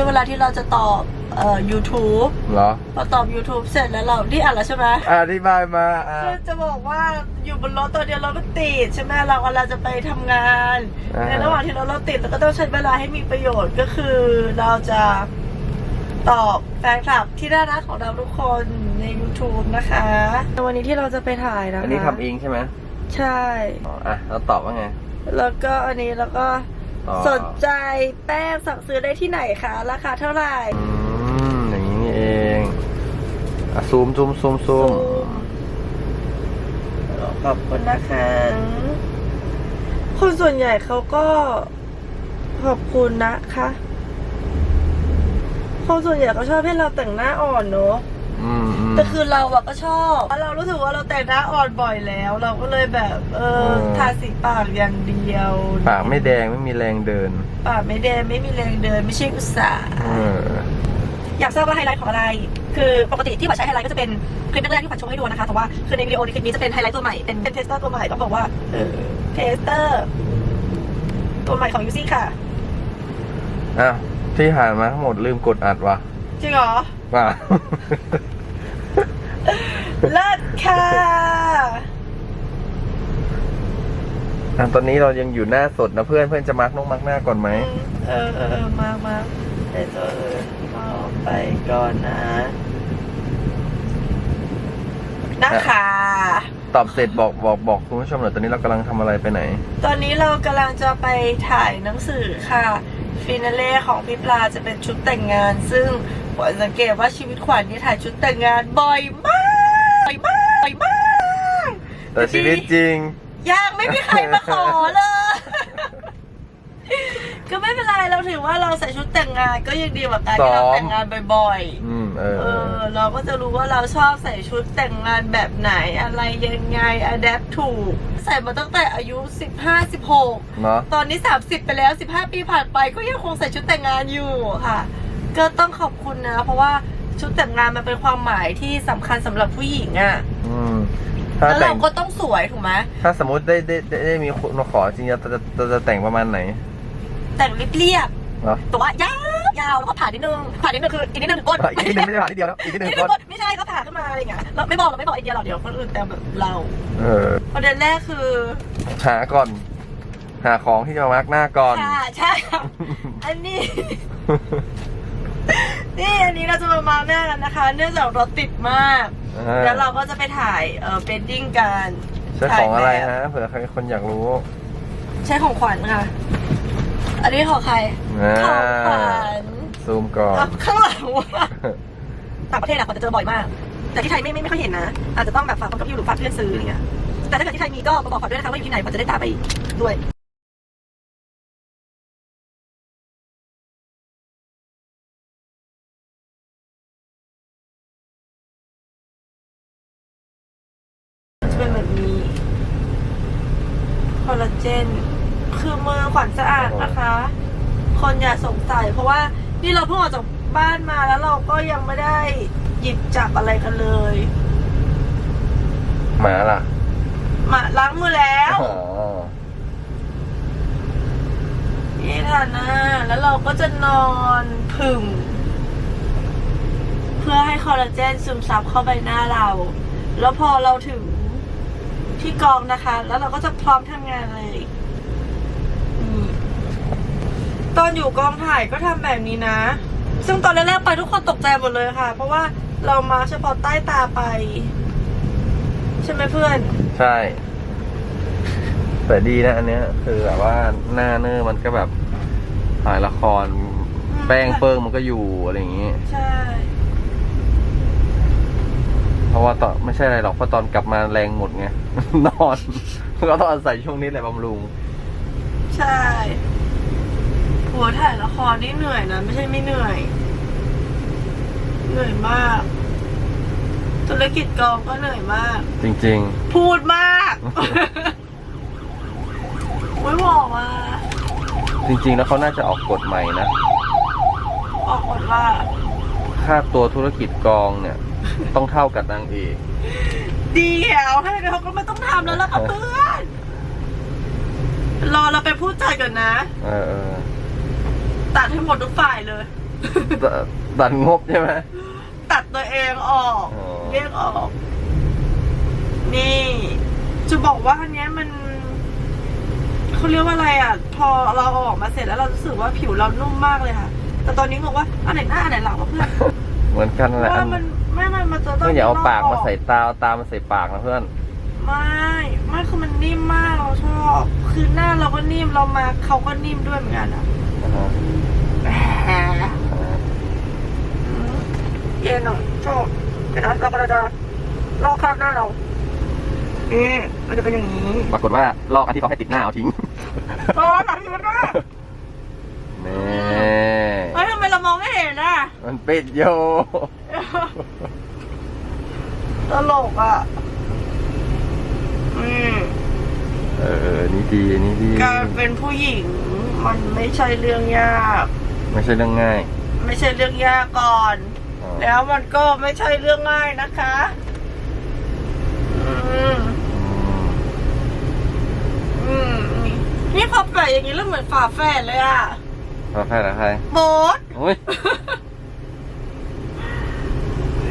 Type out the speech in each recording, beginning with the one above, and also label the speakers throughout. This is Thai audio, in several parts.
Speaker 1: ลานี้ช่วงเวลาที่เราจะตอบเอ่อ YouTube
Speaker 2: เหรอ
Speaker 1: พอตอบ YouTube เสร็จแล้วเรานี่อ่านแล้วใช่ไหม
Speaker 2: อธิบายมาอะ
Speaker 1: คือจะบอกว่าอยู่บนรถตัวเดียวรถมันติดใช่ไหมเรากำลังจะไปทำงาน
Speaker 2: อ่า
Speaker 1: ในระหว่างที่เรารถติดเราก็ต้องใช้เวลาให้มีประโยชน์ก็คือเราจะตอบแฟนคลับที่น่ารักของเราทุกคนใน YouTube นะคะวันนี้ที่เราจะไปถ่ายนะคะ
Speaker 2: อันนี้ทำเองใช่ไหม
Speaker 1: ใช่
Speaker 2: อ๋ออะแล้วตอบว่าไง
Speaker 1: แล้วก็อันนี้แล้วก็
Speaker 2: อ๋อ
Speaker 1: สนใจแป้งสั่งซื้อได้ที่ไหนคะ ราคาเท่าไหร่
Speaker 2: อืมอย่างนี้นี่เองอะซูมซูมซูมซูม
Speaker 1: ขอบคุณนะคะ คนส่วนใหญ่เขาก็ขอบคุณนะคะ คนส่วนใหญ่ก็ชอบให้เราแต่งหน้าอ่อนเนอะ
Speaker 2: อืมอืม
Speaker 1: แต่คือเราอะก็ชอบเพราะเรารู้สึกว่าเราแต่งหน้าอ่อนบ่อยแล้ว เราก็เลยแบบเออ
Speaker 2: เออ
Speaker 1: ทาสีปากอย่างเดียว
Speaker 2: ปากไม่แดงไม่มีแรงเดิน
Speaker 1: ปากไม่แดงไม่มีแรงเดินไม่ใช่อุตส่าห์
Speaker 2: เออ
Speaker 1: อยากทราบว่าไฮไลท์ของอะไร คือปกติที่ขวัญใช้ไฮไลท์ก็จะเป็นคลิปแรกๆที่ขวัญโชว์ให้ดูนะคะ แต่ว่าคือในวิดีโอในคลิปนี้จะเป็นไฮไลท์ตัวใหม่ เป็นเป็นเทสเตอร์ตัวใหม่ต้องบอกว่าเออเทสเตอร์ตัวใหม่ของยูซี่ค่ะ
Speaker 2: อ้าวที่ผ่านมาทั้งหมดลืมกดอัดว่ะ
Speaker 1: จริงเหรอ
Speaker 2: ว่า
Speaker 1: เลิศค่ะ
Speaker 2: อะตอนนี้เรายังอยู่หน้าสดนะเพื่อนเพื่อนจะมาร์กน้องมาร์กหน้าก่อนไหม
Speaker 1: เออเออเออมามาเดี๋ยวจะเออเอาไปก่อนนะนะคะ
Speaker 2: ตอบเสร็จบอกบอกบอกคุณผู้ชมหน่อยตอนนี้เรากำลังทำอะไรไปไหน
Speaker 1: ตอนนี้เรากำลังจะไปถ่ายหนังสือค่ะ ฟินาเล่ของพี่ปลาจะเป็นชุดแต่งงาน ซึ่ง ขวัญสังเกตว่าชีวิตขวัญนี่ถ่ายชุดแต่งงานบ่อยมากบ่อยมากบ่อยมาก
Speaker 2: แต่ชีวิตจริง
Speaker 1: ยังไม่มีใครมาขอเลย ก็ไม่เป็นไรเราถือว่าเราใส่ชุดแต่งงาน ก็ยังดีกว่าการที่เรา
Speaker 2: ซ้อม
Speaker 1: แต่งงานบ่อย
Speaker 2: อืมเอ
Speaker 1: ๆ
Speaker 2: อ
Speaker 1: เอ
Speaker 2: เออ
Speaker 1: อ เราก็จะรู้ว่าเราชอบใส่ชุดแต่งงานแบบไหนอะไรยังไงอะแดปถูก ใส่มาตั้งแต่อายุ 15 16
Speaker 2: เนาะ
Speaker 1: ตอนนี้ 30 ไปแล้ว 15 ปีผ่านไปก็ยังคงใส่ชุดแต่งงานอยู่ค่ะ ก็ต้องขอบคุณนะ เพราะว่าชุดแต่งงานมันเป็นความหมายที่สำคัญสำหรับผู้หญิงอะ่ะ
Speaker 2: อืมถ้า
Speaker 1: แล้ว
Speaker 2: แต่
Speaker 1: เรา
Speaker 2: ง
Speaker 1: ก็ต้องสวยถูกไหม
Speaker 2: ถ้าสมมติได้ได้ได้ได้มีคนมาขอจริงจะจะจะจะแต่งประมาณไหน
Speaker 1: แต่งเรียบ
Speaker 2: เนาะ
Speaker 1: ๆแต่ว่ายาวยาวแล้วก็ผ่านิดนึงผ่านิดนึงคืออีกนิดนึงถึงก้น
Speaker 2: อีกนิดนึงไม่ได้ผ่านทีเดียวแล้วอีกนิดนึง
Speaker 1: นิด
Speaker 2: ก่
Speaker 1: นึ
Speaker 2: องน
Speaker 1: ก้นไม่ใช่ก็ผ่าขึ้นมาอะไรอย่างเงี้ยเราไม่บอกเราไม่บอกไอเดียหรอกเดี๋ยวคนอื่นแต่แบบเรา
Speaker 2: เออ
Speaker 1: ประเด็นแรกคือ
Speaker 2: หาก่อน หาของที่จะมามาร์กหน้าก่อน
Speaker 1: ค่ะใช่ค่ะอันนี้ นี่อันนี้เราจะมามาหน้ากันนะคะ เนื่องจากรถติดมากแล้วเราก็จะไปถ่ายเอ่อเบดดิ้งกัน
Speaker 2: ใช้ของอะไร
Speaker 1: ถ่ายแบบ
Speaker 2: ฮะเผื่อใครคนอยากรู้
Speaker 1: ใช่ของขวัญค่ะ อันนี้ของใคร
Speaker 2: อ่า
Speaker 1: ของขวัญ
Speaker 2: ซูมก่อน
Speaker 1: อะข้างหลังว่าต่างประเทศอะขวัญจะเจอบ่อยมาก แต่ที่ไทยไม่ไม่ไม่ค่อยเห็นนะ อาจจะต้องแบบฝากคนกับพี่หรือฝากเพื่อนซื้ออย่างเงี้ย แต่ถ้าเกิดที่ไทยมีก็มาบอกขวัญด้วยนะคะว่าอยู่ที่ไหนขวัญจะได้ตามไปด้วย จะเป็นแบบนี้ คอลลาเจน คือมือขวัญสะอาดนะคะ คน อย่าสงสัยเพราะว่านี่เราเพิ่งออกจากบ้านมาแล้วเราก็ยังไม่ได้หยิบจับอะไรกันเลย
Speaker 2: หมาล่ะ
Speaker 1: มาล้างมือแล้ว
Speaker 2: อ๋อ
Speaker 1: นี่ค่ะนะแล้วเราก็จะนอนผึ่ง เพื่อให้คอลลาเจนซึมซับเข้าไปหน้าเรา แล้วพอเราถึงที่กองนะคะ แล้วเราก็จะพร้อมทำงานเลยนี่ ตอนอยู่กองถ่ายก็ทำแบบนี้นะ ซึ่งตอนแรกๆไปทุกคนตกใจหมดเลยค่ะ เพราะว่าเรามาเฉพาะใต้ตาไป ใช่ไหมเพื่อน
Speaker 2: ใช่ แต่ดีนะอันเนี้ย คือแบบว่าหน้าเนอร์มันก็แบบถ่ายละคร แป้งเปิ้งมันก็อยู่อะไรอย่างงี้
Speaker 1: ใช่
Speaker 2: เพราะว่าตอนไม่ใช่อะไรหรอกเพราะตอนกลับมาแรงหมดไงนอน ก็ต้องอาศัยช่วงนี้แหละบำรุง
Speaker 1: ใช่ หัวถ่ายละครนี่เหนื่อยนะ ไม่ใช่ไม่เหนื่อย เหนื่อยมาก ธุรกิจกองก็เหนื่อยมาก
Speaker 2: จริง
Speaker 1: พูดมากไม่บอกว่า
Speaker 2: ๆ จริง ๆ แล้วเขาน่าจะออกกฎใหม่นะ
Speaker 1: ออกกฎว่า
Speaker 2: ค่าตัวธุรกิจกองเนี่ย ต้องเท่ากับนางเอก
Speaker 1: เดี๋ยวให้ไปเขาก็ไม่ต้องทำแล้วล่ะค่ะเพื่อน รอเราไปพูดใจก่อนนะ
Speaker 2: เออเออ
Speaker 1: ตัดให้หมดทุกฝ่ายเลย
Speaker 2: ตตัดงบใช่ไหม
Speaker 1: ตัดตัวเองออก
Speaker 2: อ๋อ
Speaker 1: เรียกออก นี่ จะบอกว่าอันเนี้ยมันเขาเรียกว่าอะไรอะ พอเราเอาออกมาเสร็จแล้วเรารู้สึกว่าผิวเรานุ่มมากเลยค่ะ แต่ตอนนี้งงว่าอันไหนหน้าอันไหนหลังวะเพื่อน
Speaker 2: เหมือนกัน
Speaker 1: เพ
Speaker 2: แหละ
Speaker 1: ราะว่ามันไม่ไม่มันจะต้อ
Speaker 2: เพื่
Speaker 1: ง
Speaker 2: อนอย่าเอา
Speaker 1: ล
Speaker 2: ปากมาใส่ตาเอาตามาใส่ปากนะเพื่อน
Speaker 1: ไม่ไม่คือมันนิ่มมากเราชอบ คือหน้าเราก็นิ่มเรามาเขาก็นิ่มด้วยเหมือนกันอะ
Speaker 2: อ่าฮะอ่า
Speaker 1: เย็นอะชอบเดี๋ยวนะเราก็จะลอกคราบหน้าเรานี่มันจะเป็นอย่างนี้
Speaker 2: ปรากฏว่าลอกอันที่เขาให้ติดหน้าเอาทิ้ง
Speaker 1: โอ้หนังที่มันได้
Speaker 2: แน่
Speaker 1: เฮ้ยทำไมเรามองไม่เห็นอะ
Speaker 2: มันปิดโย
Speaker 1: ตลกอะ อืม
Speaker 2: เออนี่ดีนี่ดี
Speaker 1: การเป็นผู้หญิงมันไม่ใช่เรื่องยาก
Speaker 2: ไม่ใช่เรื่องง่าย
Speaker 1: ไม่ใช่เรื่องยากก่อน
Speaker 2: อ๋อ
Speaker 1: แล้วมันก็ไม่ใช่เรื่องง่ายนะคะอืม
Speaker 2: อืม
Speaker 1: อืมนี่พอแปะอย่างนี้แล้วเหมือนฝาแฝดเลยอะ
Speaker 2: พอใครหรือใคร
Speaker 1: โบ๊ท
Speaker 2: อุ้ย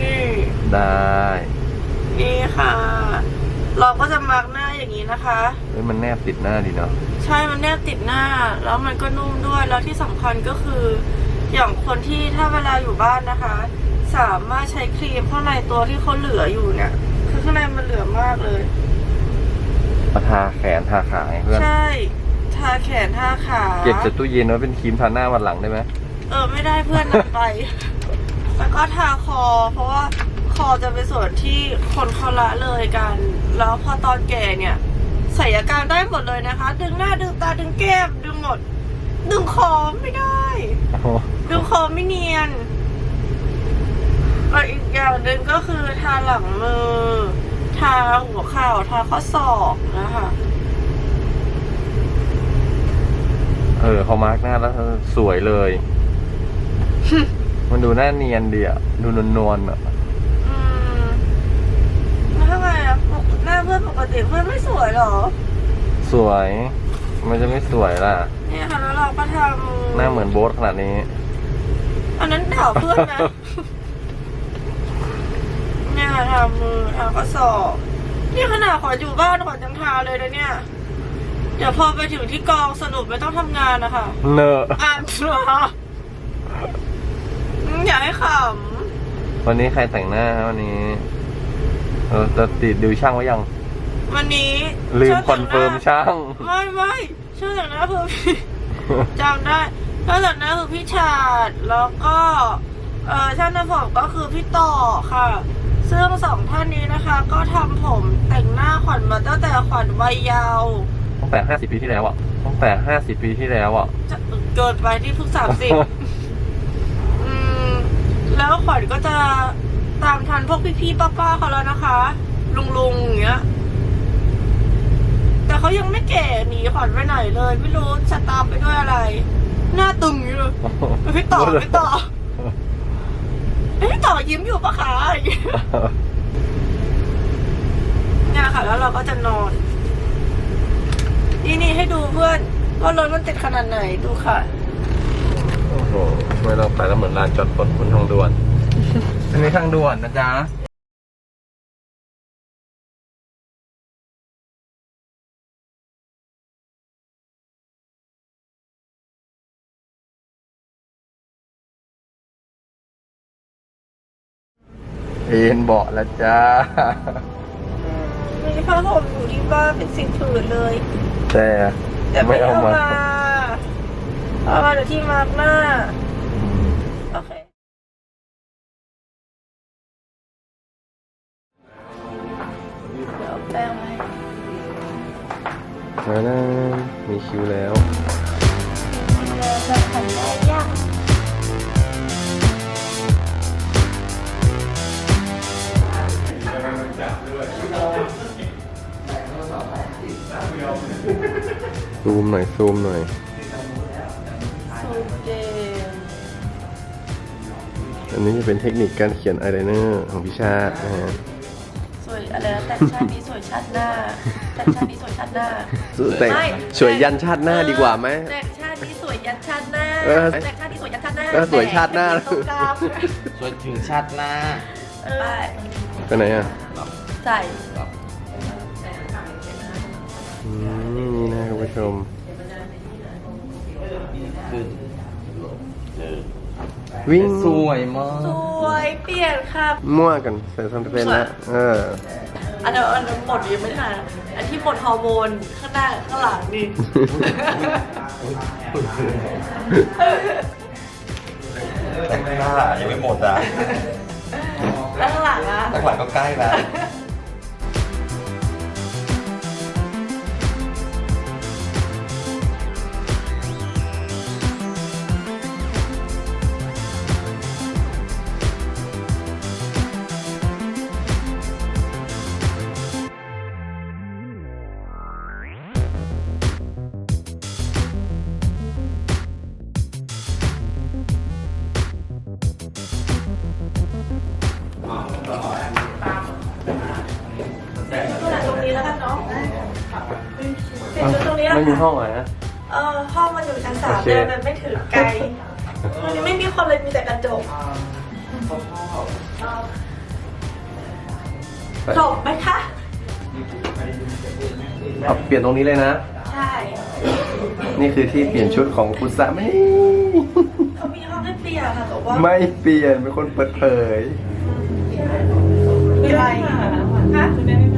Speaker 1: นี่
Speaker 2: ได้
Speaker 1: นี่ค่ะ เราก็จะมาร์กหน้าอย่างนี้นะคะ
Speaker 2: เฮ้ยมันแนบติดหน้าดีเนาะ
Speaker 1: ใช่มันแนบติดหน้า แล้วมันก็นุ่มด้วย แล้วที่สำคัญก็คือ อย่างคนที่ถ้าเวลาอยู่บ้านนะคะ สามารถใช้ครีมข้างในตัวที่เขาเหลืออยู่เนี่ย คือข้างในมันเหลือมากเลย
Speaker 2: มาทาแขนทาขาให้เพื่อน
Speaker 1: ใช่ ทาแขนทาขา
Speaker 2: เก็บจากตู้เย็นไว้เป็นครีมทาหน้าวันหลังได้ไหม
Speaker 1: เออไม่ได้เพื่อนหนักไป แล้วก็ทาคอ เพราะว่า คอจะเป็นส่วนที่คนเขาละเลยกัน แล้วพอตอนแก่เนี่ยศัลยกรรมได้หมดเลยนะคะ ดึงหน้าดึงตาดึงแก้มดึงหมด ดึงคอไม่ได้
Speaker 2: โอ้โห
Speaker 1: ดึงคอไม่เนียนแล้วอีกอย่างหนึ่งก็คือทาหลังมือ ทาหัวเข่าทาข้อศอกนะคะ
Speaker 2: เออพอมาร์กหน้าแล้วสวยเลย มันดูหน้าเนียนดีอะดูนวลๆอะ
Speaker 1: อืมแล้วทำไมอะปกหน้าเพื่อนปกติเพื่อนไม่สวยเหรอ
Speaker 2: สวย มันจะไม่สวยล่ะ
Speaker 1: เนี่ยค่ะแล้วเราก็ทำ
Speaker 2: หน้าเหมือนโบ๊ทขนาดนี้
Speaker 1: อันนั้นด่าเพื่อนนะ เนี่ยค่ะทำมือทำข้อศอกนี่ขนาดขออยู่บ้านขอยังทาเลยนะเนี่ย เดี๋ยวพอไปถึงที่กองสรุปไม่ต้องทำงานนะคะ
Speaker 2: เนอะ
Speaker 1: อ่านชัวร์อยากให้ข
Speaker 2: วันนี้ใครแต่งหน้าฮะวันนี้ เออจะติดดูช่างไว้ยังำ
Speaker 1: วันนี้
Speaker 2: ลืม
Speaker 1: ช่าง
Speaker 2: คอนเฟิร์ม
Speaker 1: แต่งห
Speaker 2: ช่าง
Speaker 1: ไม่ไม่ช่างแต่งหน้าคือพี่จำได้ช่างแต่งหน้าคือพี่ชาดแล้วก็เออช่างทำผมก็คือพี่ต่อค่ะ ซึ่งสองท่านนี้นะคะ ก็ทำผมแต่งหน้าขวัญมาตั้งแต่ขวัญวัยเยาว์
Speaker 2: ตั้งแต่ห้าสิบปีที่แล้วอะตั้งแต่ห้าสิบปีที่แล้วอะ
Speaker 1: จะเกินไปที่เพิ่งสามสิบอืมแล้วขวัญก็จะตามทันพวกพี่ๆป้าๆเขาแล้วนะคะ ลุงๆอย่างเงี้ยแต่ เขายังไม่แก่หนีขวัญไปไหนเลย ไม่รู้จะตามไปด้วยอะไร หน้าตึงอยู่เลยพี่ต่อพี่ต่อเอ้ยพี่ต่อยิ้มอยู่ปะคะอย่างเงี้ยเนี่ยค่ะ แล้วเราก็จะนอน นี่นี่ให้ดูเพื่อนว่ารถมันติดขนาดไหนดูค่ะ
Speaker 2: โอ้โหไม่เราไปแล้วเหมือนลานจอดรถบนทางด่วน อันนี้ทางด่วนนะจ๊ะ เอ็นเบาะแล้วจ้า
Speaker 1: มีผ้าห่มอยู่ที่บ้านเป็นสิ่งผืนเลย
Speaker 2: แต่
Speaker 1: แต่
Speaker 2: ไม่
Speaker 1: ไม่
Speaker 2: เอา
Speaker 1: เอา
Speaker 2: มา
Speaker 1: มาเอามาเดี๋ยวที่มาร์กหน้า โอเคเดี๋ยวเอาแป้งไว้
Speaker 2: มานะมีคิวแล้ว หน่อยซูมหน่อย
Speaker 1: สูงเกม
Speaker 2: อันนี้จะเป็นเทคนิคการเขียนอายไลเนอร์ของพิชาตินะฮะ
Speaker 1: สวยอะไรนะแต่งชาตินี้สวยชาติหน้าแต่งชาตินี้สวยชาติหน้า
Speaker 2: แต่ง
Speaker 1: ไม่
Speaker 2: สวยยันชาติหน้าดีกว่าไหม
Speaker 1: แต่งชาตินี้สวยยันชาติหน้า
Speaker 2: เเออ
Speaker 1: แต่งหน้าที่สวยชัดหน้า
Speaker 2: เออสวยชาติหน้า
Speaker 1: แต่งตรงกลาง
Speaker 3: ส่วนถึงชาติหน้า
Speaker 1: ไป
Speaker 2: ไปไหนอะ
Speaker 1: ใส่
Speaker 2: อืมนี่นะคุณผู้ชม
Speaker 3: คือเออ
Speaker 2: วิ่ง
Speaker 3: สวยมาก
Speaker 1: สวยเปลี่ยนค่ะ
Speaker 2: มั่วกันใส่ซันเตเป็นแล้วเออ
Speaker 1: อันนั้นอันนั้นหมดยังไม่ทันอันที่หมดฮอร์โมนข้างหน้ากับข้างหลังนี่
Speaker 4: แต่ข้างหน้ายังไม่หมดอะ
Speaker 1: แล้วข้างหลังอะ
Speaker 4: ข้างหลังก็ใกล้แล้ว
Speaker 1: เปลี่ยนชุดตรงนี้แล้ว
Speaker 2: ไม่มี
Speaker 1: ค่ะ
Speaker 2: ห้องเหรอนะ
Speaker 1: เออห้องมันอยู่ชั้นสาม
Speaker 2: โอเค
Speaker 1: เดินมันไม่ถึงไกลตรงนี้ไม่มีคนเลยมีแต่กระจกจบไหมคะ
Speaker 2: เอาเปลี่ยนตรงนี้เลยนะ
Speaker 1: ใช่
Speaker 2: นี่คือที่เปลี่ยนชุดของคุณสามี
Speaker 1: เขามีห้องให้เปลี่ยนค่ะแต่ว่า
Speaker 2: ไม่เปลี่ยนเป็นคนเปิดเผย
Speaker 1: มีอะไรฮะคุณแม่ไม่มา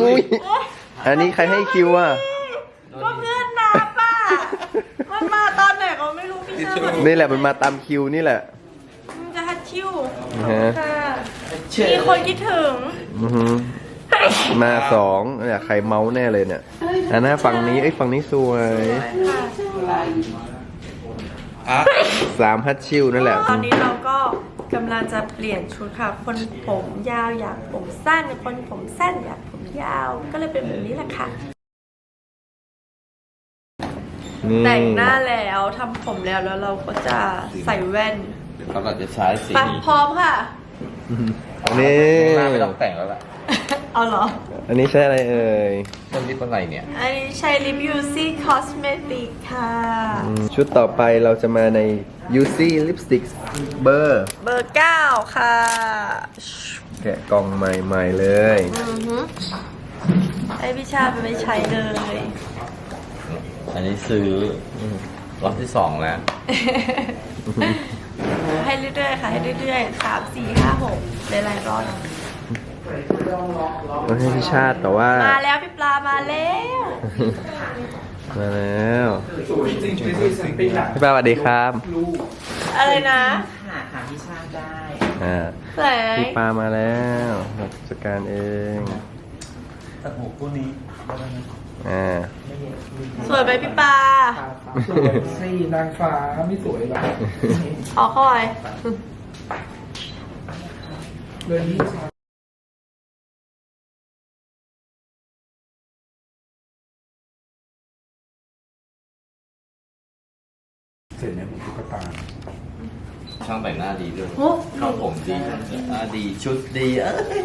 Speaker 1: มุ้ยอันนี้ใคร
Speaker 2: ให้คิวอะก็เพื่อนนับอะมันมาตอนไหนก็ไม่รู้พี่เชื่อนี่แหละมันมาตามคิวนี่แหละ
Speaker 1: มันจะฮัดชิว
Speaker 2: ฮะ
Speaker 1: ค่ะมีคนคิดถึง
Speaker 2: มาสองเนี่ยใครเมาส์แน่เลยเนี่ยอันน่าฝั่งนี้ไอ้ฝั่งนี้สวยสามฮัตชิวนั่นแหละ
Speaker 1: ตอนนี้เราก็กำลังจะเปลี่ยนชุดค่ะ คนผมยาวอยากผมสั้น คนผมสั้นอยาก ยาวก็เลยเป็นแบบนี้แหละค่ะ
Speaker 2: นี่
Speaker 1: แต่งหน้าแล้วทำผมแล้วแล้วเราก็จะใส่แว่น
Speaker 3: เดี๋ยวเราจะใช้สี
Speaker 1: ไป
Speaker 3: นี้
Speaker 1: พร้อมค่ะ
Speaker 2: นี่
Speaker 3: หน้าไม่ต้องแต่งแล้วล่ะ
Speaker 1: เอาเหรอ
Speaker 2: อันนี้ใช่อะไรเอ่ย
Speaker 3: ต้นลิปอะไรเนี่ย
Speaker 1: อันนี้ใช้ลิปยูซี่คอสเมติกค่ะ
Speaker 2: อืมชุดต่อไปเราจะมาใน UC Lipstick เบอร์
Speaker 1: เบอร์เก้าค่ะ
Speaker 2: แกะกล่องใหม่ๆเลย
Speaker 1: อือหือไอพี่ชาติไปใช้เลย
Speaker 3: อันนี้ซื้ออรอบที่สองแล้ว
Speaker 1: ให้เรื่อยๆ ค่ะ ให้เรื่อยๆสามสี่ห้าหกหลายๆรอบ
Speaker 2: มาให้พี่ชาติแต่ว่า
Speaker 1: มาแล้วพี่ปลามาแล้ว
Speaker 2: มาแล้วพี่ป้าสวัสดีครับ
Speaker 1: อะไรนะ
Speaker 5: ค่ะหาที่ชาติได้
Speaker 2: อ่า
Speaker 1: ไหน
Speaker 2: พี่ปามาแล้วรับจัดการเอง
Speaker 4: ตัดหมูคู่นี้
Speaker 2: อ่า
Speaker 1: สวยไหมพี่ปลา
Speaker 5: สวยสินางฟ้าไม่สวยหรอ
Speaker 1: ขอคอย
Speaker 5: เรื่องที่ชา เสร็จเนี่ยผมตุ๊กตา
Speaker 3: ช่างแต่งหน้าดีด้วย
Speaker 1: โอ้
Speaker 3: เข้าผมดีหน้าดีชุดดีเอ้ย